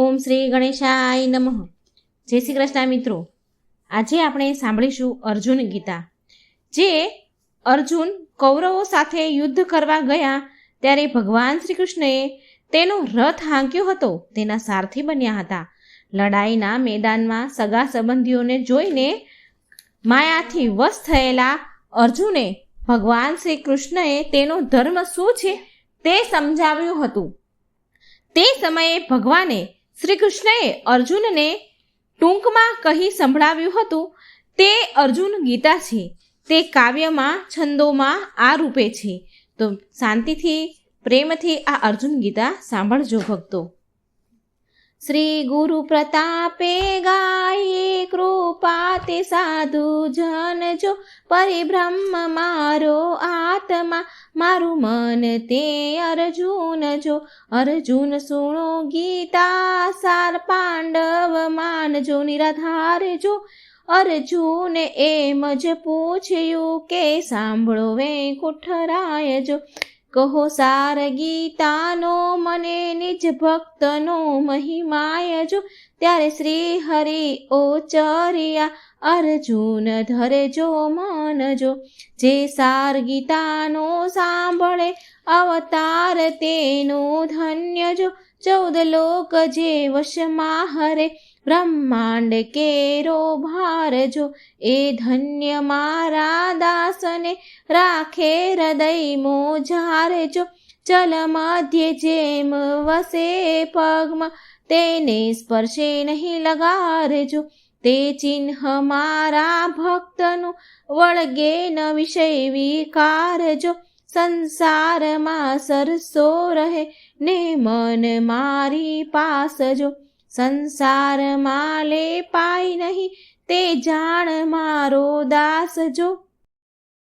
ઓમ શ્રી ગણેશાય નમઃ. જય શ્રી કૃષ્ણ મિત્રો. આજે આપણે સાંભળીશું અર્જુન ગીતા. જે અર્જુન કૌરવો સાથે યુદ્ધ કરવા ગયા ત્યારે ભગવાન શ્રી કૃષ્ણએ તેનો રથ હાંક્યો હતો. તેના સારથી બન્યા હતા. લડાઈના મેદાનમાં સગા સંબંધીઓને જોઈને માયાથી વશ થયેલા અર્જુને ભગવાન શ્રી કૃષ્ણએ તેનો ધર્મ શું છે તે સમજાવ્યું હતું. તે સમયે ભગવાને શ્રી કૃષ્ણએ અર્જુનને ટૂંકમાં કહી સંભળાવ્યું હતું, તે અર્જુન ગીતા છે. તે કાવ્યમાં, છંદોમાં આ રૂપે છે. તો શાંતિથી, પ્રેમથી આ અર્જુન ગીતા સાંભળજો ભક્તો. શ્રી ગુરુ પ્રતાપે ગાયે કૃપા સાધુ જન જો પરિબ્રહ્મ મારો આત્મા, મારું મન તે અર્જુન જો. અર્જુન સુણો ગીતા, સાર પાંડવ માનજો નિરાધાર જો. અર્જુન એમ જ પૂછ્યું કે સાંભળો વેકુઠરાય જો. કહો સાર ગીતાનો, મને નિજ ભક્તનો મહિમાય જો. ત્યારે શ્રી હરિ ઓચરિયા, અર્જુન ધરજો મન જો. જે સાર ગીતાનો સાંભળે, અવતાર તેનો ધન્ય જો. ચૌદ લોક જે વશમાં હરે બ્રહ્માંડ કેરો ભાર જો એ ધન્ય મારા દાસને રાખે હૃદય મો જો ચલ મધ્ય જેમ વસે પગમાં, તેને સ્પર્શે નહીં લગારજો. તે ચિહ્ન મારા ભક્તનું વળગે ન વિષય વિકારજો. સંસારમાં સરસો રહે ને મન મારી પાસ જો સંસારમાં લે પાય નહીં, તે જાણ મારો દાસ જો.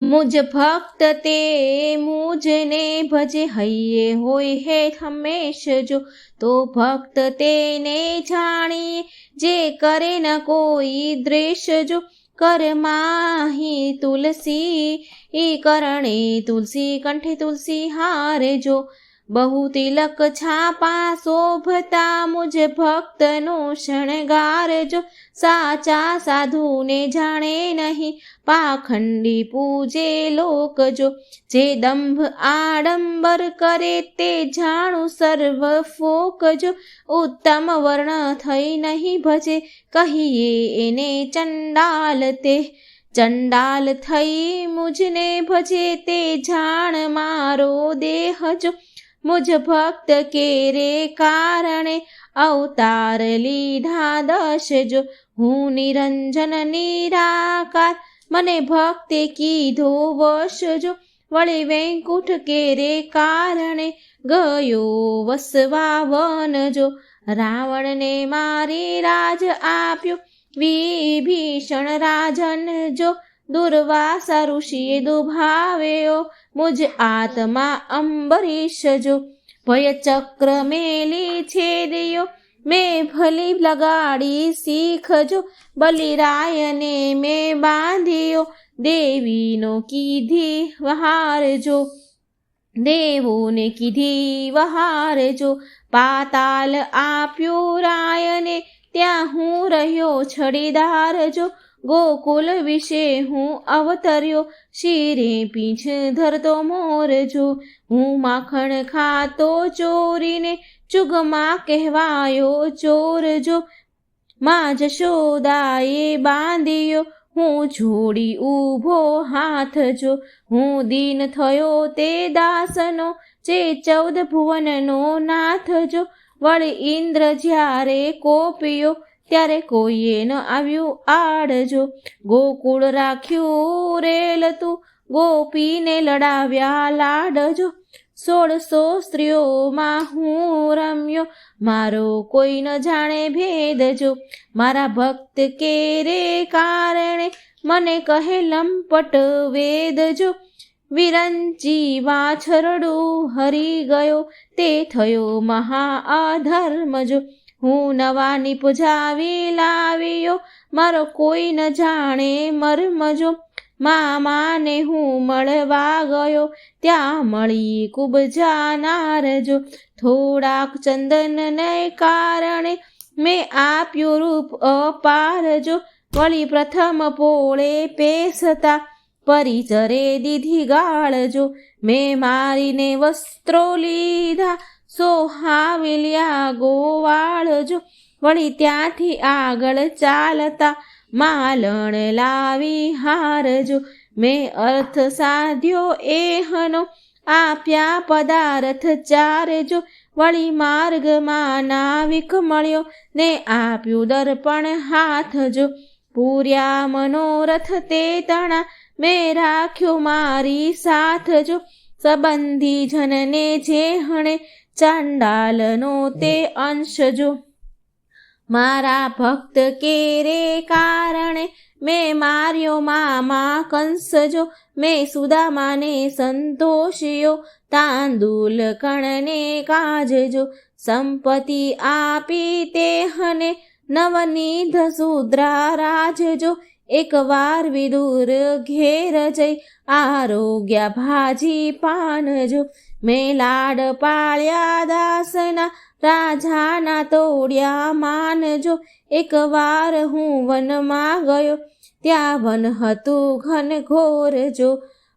મુજ ભક્ત તે મુજને ભજે હૈયે હોય હે હંમેશ જો. તો ભક્ત તેને જાણીએ, જે કરે ન કોઈ દ્વેષ જો. કર માહી તુલસી, ઈ કરણે તુલસી, કંઠે તુલસી હારે જો. બહુ તિલક છાપા શોભતા મુજ ભક્તનો શણગાર જો સાચા સાધુને જાણે નહીં. પાખંડી પૂજે લોક જો જે દંભ આડંબર કરે તે જાણું સર્વ ફોક જો. ઉત્તમ વર્ણ થઈ નહીં ભજે કહીએ એને ચંડાલ તે. ચંડાલ થઈ મુજને ભજે તે જાણ મારો દેહ જો. મુજ ભક્ત કેરે કારણે અવતાર લીધા દશ જો હું નિરંજન નિરાકાર. મને ભક્તે કીધો વશ જો વળી વેંકુઠ કેરે કારણે ગયો વસવા વન જો રાવણને મારી રાજ આપ્યો વિભીષણ રાજન જો દુર્વાસા ઋષિએ દુભાવ્યો મુજ આત્મા અંબરીશ જો. ભય ચક્ર મેલી છેદયો, મેં ભલી લગાડી શીખજો. બલિરાયને મેં બાંધ્યો, દેવીનો કીધી વહારજો દેવોને કીધી વહારજો પાતાલ આપ્યો રાયને, ત્યાં હું રહ્યો છડીદાર જો. ગોકુલ વિશે હું અવતર્યો, શિરે પીંછ ધરતો મોર જો. હું માખણ ખાતો ચોરીને ચુગમાં કહેવાયો, ચોર જો. માં જશોદાએ બાંધ્યો, હું જોડી ઊભો હાથ જો. હું દીન થયો તે દાસનો, જે ચૌદ ભુવનનો નાથ જો. વળી ઇન્દ્ર જ્યારે કોપ્યો ત્યારે કોઈએ ન આવ્યું આડજો. ગોકુળ રાખ્યું રેલ તું, ગોપીને લડાવ્યા લાડજો. સોળસો સ્ત્રીઓમાં હું રમ્યો, મારો કોઈ ન જાણે ભેદજો. મારા ભક્ત કે રે કારણે મને કહે લંપટ વેદજો. વિરંચી વાછરડું હરી ગયો, તે થયો મહા અધર્મજો હું નવાની પૂજાવી લાવ્યો, મારો કોઈ ન જાણે મરમજો. મામાને હું મળવા ગયો, ત્યાં મળી ખૂબ જાનારજો થોડાક ચંદનને કારણે મેં આપ્યું રૂપ અપારજો વળી પ્રથમ પોળે પેસતા પરિચરે દીધી ગાળજો મેં મારીને વસ્ત્રો લીધા સોહાવિલ્યા ગોવાળ જો વળી ત્યાંથી આગળ ચાલતા માલણ લાવી હારજો મેં અર્થ સાધ્યો એહનો, આપ્યા પદાર્થ ચારજો વળી માર્ગમાં નાવિક મળ્યો, ને આપ્યું દર્પણ હાથ જો. પૂર્યા મનોરથ તે તણા, મેં રાખ્યો મારી સાથ જો. સંબંધી જનને જે હણે ચાંડાલનો તે અંશ જો. મારા ભક્ત કેરે કારણે મેં માર્યો મામા કંસ જો. મેં સુદામાને સંતોષ્યો, તાંદુલ કણને કાજજો. સંપત્તિ આપી તે હને નવનીધ સુદ્રા રાજજો. એકવાર વિદુર ઘેર જઈ, આરોગ્ય ભાજી પાનજો. મેં લાડ પાળ્યા દાસના રાજાના તોડ્યા માનજો. એકવાર હું વનમાં ગયો, ત્યાં વન હતું ઘન ઘોર જો.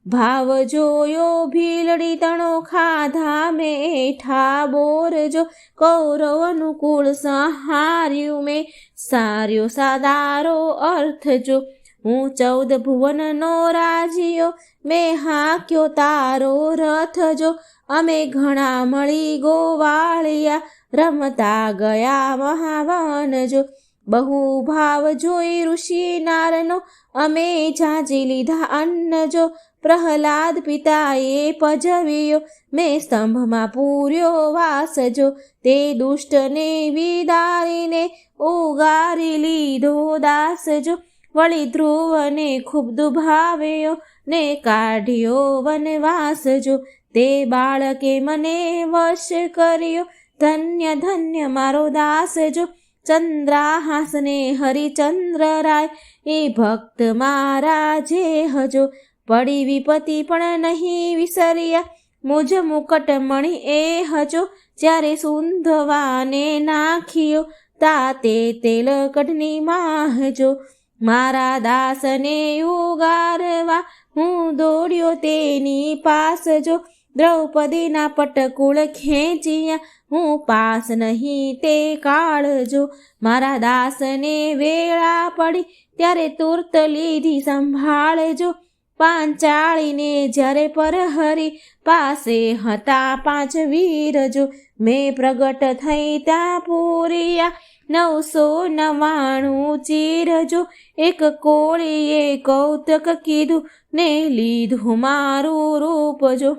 ભાવ જોયો, ભીલડી તણો ખાધા, મેઠા બોરજો કૌરવનું કુળ સહાર્યું, મેં સાર્યો સાદારો અર્થ જો. હું ચૌદ ભુવનનો રાજીયો, મેં હાક્યો તારો રથ જો. અમે ઘણા મળી ગોવાળિયા, રમતા ગયા મહાવન જો. બહુ ભાવ જોઈ ઋષિ નારનો, અમે જાજી લીધા અન્ન જો. પ્રહલાદ પિતાએ પજવ્યો, મેં સ્તંભમાં પૂર્યો વાસ જો. તે દુષ્ટને વિદારીને ઉગારી લીધો દાસ જો. વળી ધ્રુવને ખૂબ દુભાવ્યો ને કાઢ્યો વનવાસ જો. તે બાળકે મને વશ કર્યો, ધન્ય ધન્ય મારો દાસ જો. ચંદ્રાહાસને હરિચંદ્ર રાય, એ ભક્ત મારા જે હજો. પડી વિપતિ પણ નહીં વિસર્યા, મુજ મુકટ મણી એ હજો. જ્યારે સુંધવાને નાખ્યો, તાતે તેલ કઢની માહજો મારા દાસને ઉગારવા હું દોડ્યો તેની પાસ જો દ્રૌપદીના પટકુળ ખેંચ્યા, હું પાસ નહીં તે કાળજો મારા દાસને વેળા પડી ત્યારે તુર્ત લીધી સંભાળજો પાંચાળીને જ્યારે પરહરી પાસે હતા પાંચ વીરજો મેં પ્રગટ થઈ ત્યાં પૂરિયા નવસો નવાણું ચીરજો એક કોળીએ કૌતક કીધું, ને લીધું મારું રૂપ જો.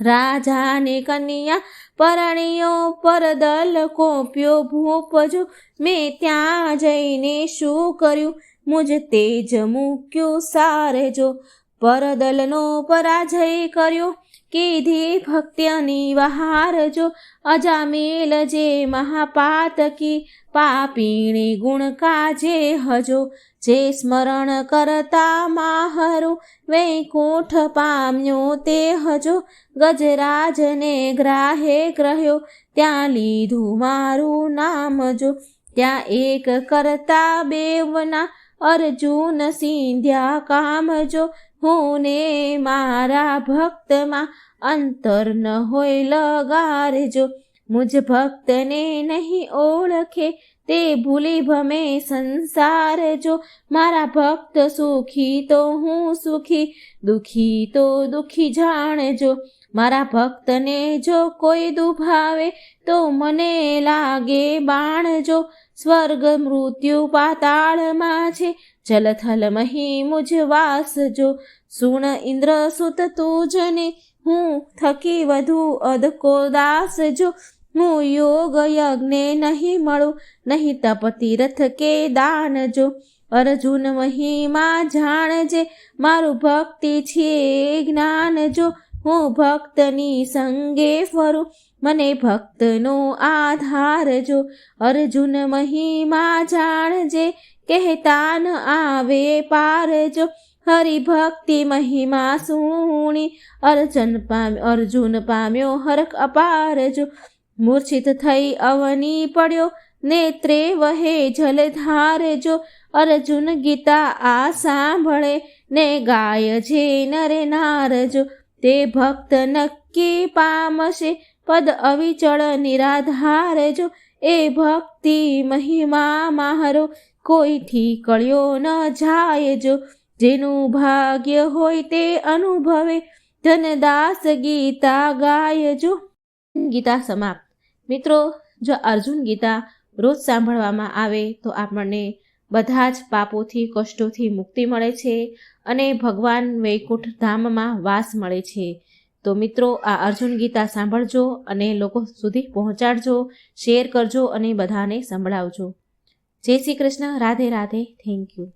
રાજાને કન્યા પરણિયો પરદલ કોપ્યો ભૂપજો મેં ત્યાં જઈને શું કર્યું? મુજ તેજ મૂક્યું સારેજો પરદલનો પરાજય કર્યો. કીધી ભક્ત્યની વહારજો અજામેલ જે મહાપાતકી પાપીણી ગુણ કાજે હજો, જે સ્મરણ કરતા માહરો વૈકુંઠ પામ્યો તે હજો, ગજરાજને ગ્રાહે ગ્રહ્યો, ત્યાં લીધું મારું નામ જો, ત્યાં એક કરતા બેવના અર્જુન સિંધ્યા કામજો હું ને મારા ભક્તમાં અંતર ન હોય લગારજો મુજ ભક્તને નહીં ઓળખે તે ભૂલી ભમે સંસાર જો. મારા ભક્ત સુખી તો હું સુખી, દુખી તો દુખી જાણજો. મારા ભક્તને જો કોઈ દુભાવે તો મને લાગે બાણજો. સ્વર્ગ મૃત્યુ પાતાળમાં છે જલથલ મહી મુજ વાસજો. સુણ ઇન્દ્ર સુત તુજને હું થકી વધુ અધકો દાસજો. હું યોગ યજ્ઞે નહીં મળું, નહીં તપ તીર્થ કે દાન જો અર્જુન મહિમા જાણજે, મારું ભક્તિ છે જ્ઞાન જો હું ભક્તની સંગે ફરું મને ભક્તનો આધાર જો, અર્જુન મહિમા જાણજે કહેતા ન આવે પાર જો. હરિભક્તિ મહિમા સુણી, અર્જુન પામ્યો અર્જુન પામ્યો હરખ અપાર જો. મૂર્છિત થઈ અવની પડ્યો, નેત્રે વહે જલધાર જો. અર્જુન ગીતા આ સાંભળે, ને ગાય જે નરે નારજો તે ભક્ત નક્કી પામશે પદ અવિચળ નિરાધાર જો એ ભક્તિ મહિમા મારો કોઈથી કળ્યો ન જાય જો જેનું ભાગ્ય હોય તે અનુભવે ધનદાસ ગીતા ગાય જો. ગીતા સમાપ્ત. મિત્રો, જો અર્જુન ગીતા રોજ સાંભળવામાં આવે તો આપણને બધા જ પાપોથી, કષ્ટોથી મુક્તિ મળે છે અને ભગવાન વૈકુંઠ ધામમાં વાસ મળે છે. તો મિત્રો, આ અર્જુન ગીતા સાંભળજો અને લોકો સુધી પહોંચાડજો, શેર કરજો અને બધાને સંભળાવજો. જય શ્રી કૃષ્ણ, રાધે રાધે, થેન્ક યુ.